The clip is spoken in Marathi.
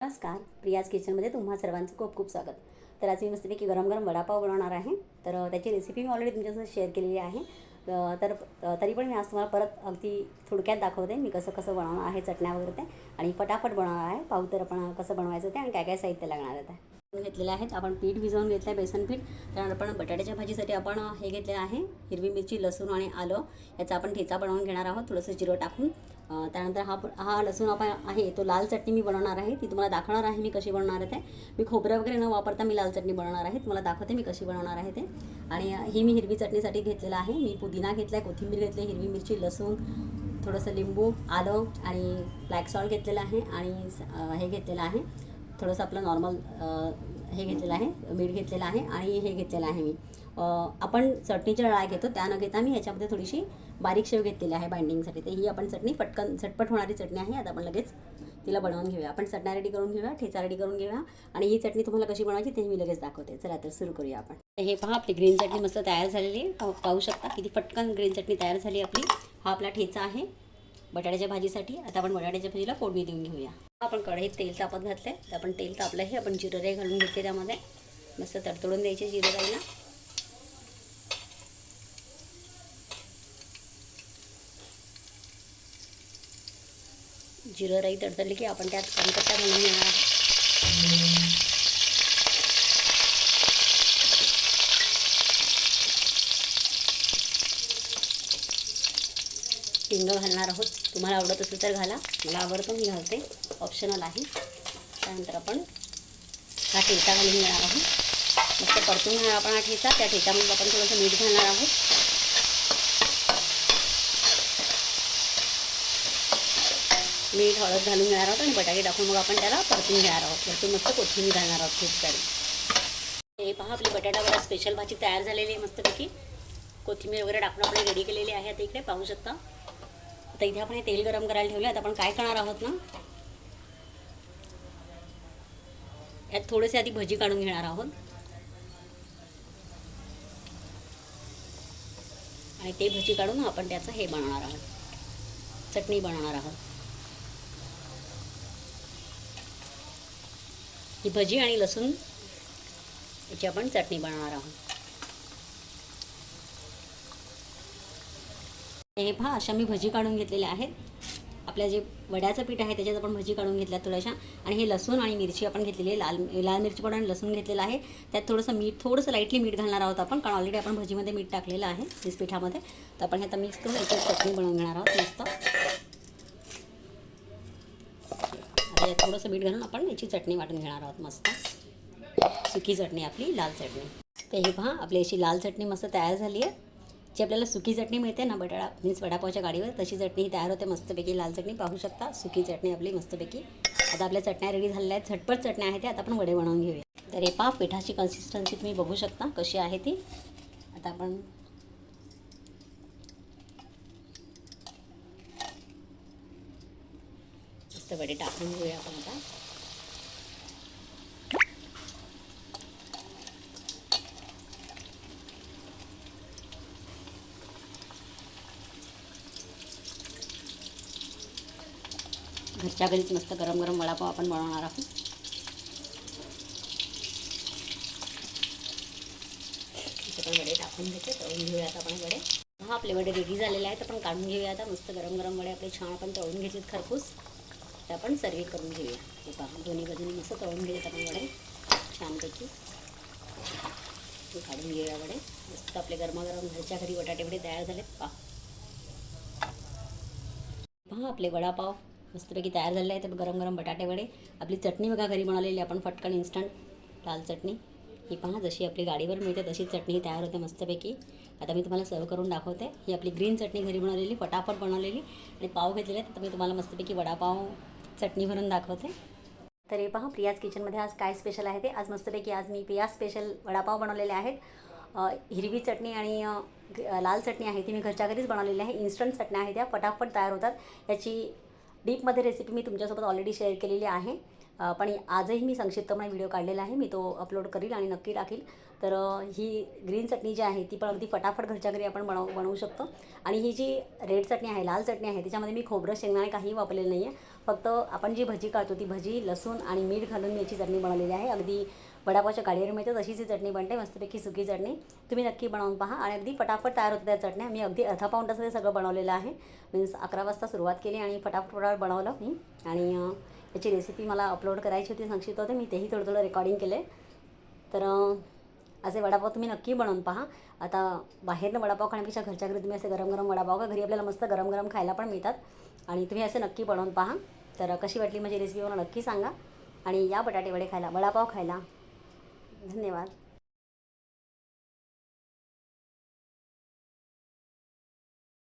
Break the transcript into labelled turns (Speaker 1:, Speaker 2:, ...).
Speaker 1: नमस्कार प्रियाज किचनमध्ये तुम्हा सर्वांचं खूप खूप स्वागत. तर आज मी मस्तपैकी गरम गरम वडापाव बनवणार आहे. तर त्याची रेसिपी मी ऑलरेडी तुमच्यासोबत शेअर केलेली आहे. तर तरी पण मी आज तुम्हाला परत अगदी थोडक्यात दाखवते मी कसं कसं बनवणार आहे चटण्या वगैरे ते. आणि फटाफट बनवणार आहे. पाहू तर आपण कसं बनवायचं ते आणि काय काय साहित्य लागणार आहे घेतलेलं घेतलेले आहेत आपण पीठ भिजवून घेतलं आहे बेसन पीठ. त्यानंतर आपण बटाट्याच्या भाजीसाठी आपण हे घेतलेलं आहे. हिरवी मिरची लसूण आणि आलं याचा आपण ठेचा बनवून घेणार आहोत. थोडंसं जिरं टाकून. त्यानंतर हा हा लसूण आपण आहे तो लाल चटणी मी बनवणार आहे ती तुम्हाला दाखवणार आहे मी कशी बनवणार आहे ते. मी खोबरं वगैरे न वापरता मी लाल चटणी बनवणार आहे तुम्हाला दाखवते मी कशी बनवणार आहे ते. आणि ही मी हिरवी चटणीसाठी घेतलेलं आहे मी पुदिना घेतला आहे कोथिंबीर घेतली हिरवी मिरची लसूण थोडंसं लिंबू आलं आणि ब्लॅक सॉल्ट घेतलेलं आहे आणि हे घेतलेलं आहे. थोडंसं आपलं नॉर्मल हे घेतलेलं आहे मीठ घेतलेलं आहे आणि हे घेतलेलं आहे मी. आपण चटणीची डाळ घेतो त्या न घेता मी ह्याच्यामध्ये थोडीशी बारीक शेव घेतलेली आहे बाइंडिंगसाठी तर ही आपण चटणी पटकन झटपट होणारी चटणी आहे आता आपण लगेच तिला बनवून घेऊया. आपण चटण्या रेडी करून घेऊया ठेचा रेडी करून घेऊया आणि ही चटणी तुम्हाला कशी बनवायची ते मी लगेच दाखवते. चला तर सुरू करूया आपण. हे पहा आपली ग्रीन चटणी मस्त तयार झालेली आहे. पाहू शकता किती पटकन ग्रीन चटणी तयार झाली आपली. हा आपला ठेचा आहे. बटाट्याच्या भाजीसाठी. आता आपण बटाट्याच्या भाजीला फोडणी देऊन घेऊया. आपण कढईत तेल तापत घातलं तर आपण तेल तापलं हे आपण जिरं राई घालून घेतले त्यामध्ये. मस्त तडतडून द्यायचे जिरं राईला जिरं राई तडतडली की आपण त्यात कणपत्ता घालून घेणार आहे घालणार आहोत. तुम्हाला आवडत असेल तर घाला. मला आवडतं मी घालते. ऑप्शनल आहे. त्यानंतर आपण हा ठेचा घालून घेणार आहोत. मस्त परतून घेणार आपण हा ठेचा त्या ठेच्यामध्ये आपण थोडंसं मीठ घालणार आहोत. मीठ हळद घालून घेणार आहोत आणि बटाटे टाकून मग आपण त्याला परतून घेणार आहोत. परतून मस्त कोथिंबीर घालणार आहोत खूप सारी. हे पहा आपली बटाटा वडा स्पेशल भाजी तयार झालेली आहे मस्तपैकी. कोथिंबीर वगैरे टाकून आपण रेडी केलेली आहे. आता इकडे पाहू शकता. तर इथे आपण हे तेल गरम करायला ठेवले आता आपण काय करणार आहोत ना? यात थोडेसे आधी भजी काढून घेणार आहोत. आणि ते भजी काढून आपण त्याचं हे बनवणार आहोत. चटणी बनवणार आहोत. ही भजी आणि लसूण याची आपण चटणी बनवणार आहोत. हे पहा अशा मी भजी काढून घेतलेल्या आहेत. आपल्या जे वड्याचं पीठ आहे त्याच्यात आपण भजी काढून घेतल्या थोड्याशा. आणि हे लसूण आणि मिरची आपण घेतलेली आहे लाल लाल मिरची पावडर आणि लसूण घेतलेलं आहे. त्यात थोडंसं मीठ थोडंसं लाईटली मीठ घालणार आहोत आपण कारण ऑलरेडी आपण भजीमध्ये मीठ टाकलेलं आहे तीस पिठामध्ये. तर आपण हे आता मिक्स करून याची चटणी बनवून घेणार आहोत मस्त. आता यात थोडंसं मीठ घालून आपण याची चटणी वाटून घेणार आहोत मस्त. सुकी चटणी आपली लाल चटणी. तर हे पहा आपली अशी लाल चटणी मस्त तयार झाली आहे. जी आपल्याला सुकी चटणी मिळते ना बटाटा मीन्स वडापावच्या गाडीवर तशी चटणी ही तयार होते मस्तपैकी. लाल चटणी पाहू शकता. सुकी चटणी आपली मस्तपैकी. आता आपल्या चटण्या रेडी झालेल्या आहेत. झटपट चटण्या आहेत त्या. आता आपण वडे बनवून घेऊया. तर हे पहा पिठाची कन्सिस्टन्सी तुम्ही बघू शकता कशी आहे ती. आता आपण मस्त वडे टाकून घेऊया आपण आता. घरच्या घरीच मस्त गरम गरम वडापाव आपण बनवणार आहोत. पण वडे टाकून घेते तळून घेऊया आता आपण वडे. हा आपले वडे रेडी झालेले आहेत आपण काढून घेऊया आता. मस्त गरम गरम वडे आपले छान आपण तळून घेतलेत खरपूस. ते आपण सर्व करून घेऊया. हे पहा दोन्ही बाजूने मस्त तळून घेऊयात आपण वडे. छानपैकी. काढून घेऊया वडे. मस्त आपले गरमागरम घरच्या घरी बटाटे वडे तयार झालेत. पहा. पहा आपले वडापाव. मस्तपैकी तयार झालेले आहेत. गरम गरम बटाटे वडे. आपली चटणी बघा घरी बनवलेली आपण फटकन इन्स्टंट लाल चटणी. ही पहा जशी आपली गाडीवर मिळते तशी चटणी ही तयार होते मस्तपैकी. आता मी तुम्हाला सर्व करून दाखवते. ही आपली ग्रीन चटणी घरी बनवलेली फटाफट बनवलेली. आणि पाव घेतलेले आहेत. तर मी तुम्हाला मस्तपैकी वडापाव चटणी भरून दाखवते. तर हे पहा प्रियाज किचनमध्ये आज काय स्पेशल आहे ते. आज मस्तपैकी आज मी प्रिया स्पेशल वडापाव बनवलेले आहेत. हिरवी चटणी आणि लाल चटणी आहे ती मी घरच्या घरीच बनवलेली आहे. इन्स्टंट चटण्या आहेत त्या. फटाफट तयार होतात. याची डीपमध्ये रेसिपी मी तुमच्यासोबत ऑलरेडी शेअर केलेली आहे. पण आजही मी संक्षिप्तपणे व्हिडिओ काढलेला आहे. मी तो अपलोड करील आणि नक्की टाकील. तर ही ग्रीन चटणी जी आहे ती पण अगदी फटाफट घरच्या घरी आपण बनव बनवू शकतो. आणि ही जी रेड चटणी आहे लाल चटणी आहे त्याच्यामध्ये मी खोबरं शेंगदाणे काही वापरलेलं नाही आहे फक्त आपण जी भजी काढतो ती भजी लसूण आणि मीठ घालून मी याची चटणी बनवलेली आहे. अगदी वडापावच्या गाडीवर मिळते तशीच ही चटणी बनते. मस्तपैकी सुकी चटणी. तुम्ही नक्की बनवून पहा आणि अगदी फटाफट तयार होतं त्या चटण्या. मी अगदी अर्धा पाऊंडाचं ते सगळं बनवलेलं आहे. मीन्स अकरा वाजता सुरुवात केली आणि फटाफट फटाफट बनवलं मी. आणि याची रेसिपी मला अपलोड करायची होती सांगशीत होते. मी तेही थोडं थोडं रेकॉर्डिंग केले. तर असे वडापाव तुम्ही नक्की बनवून पहा. आता बाहेरनं वडापाव खाण्यापेक्षा घरच्या घरी तुम्ही असे गरम गरम वडापाव का? घरी आपल्याला मस्त गरम गरम खायला पण मिळतात. आणि तुम्ही असे नक्की बनवून पहा. तर कशी वाटली माझी रेसिपी मला नक्की सांगा. आणि या बटाटे वडे खायला वडापाव खायला. धन्यवाद.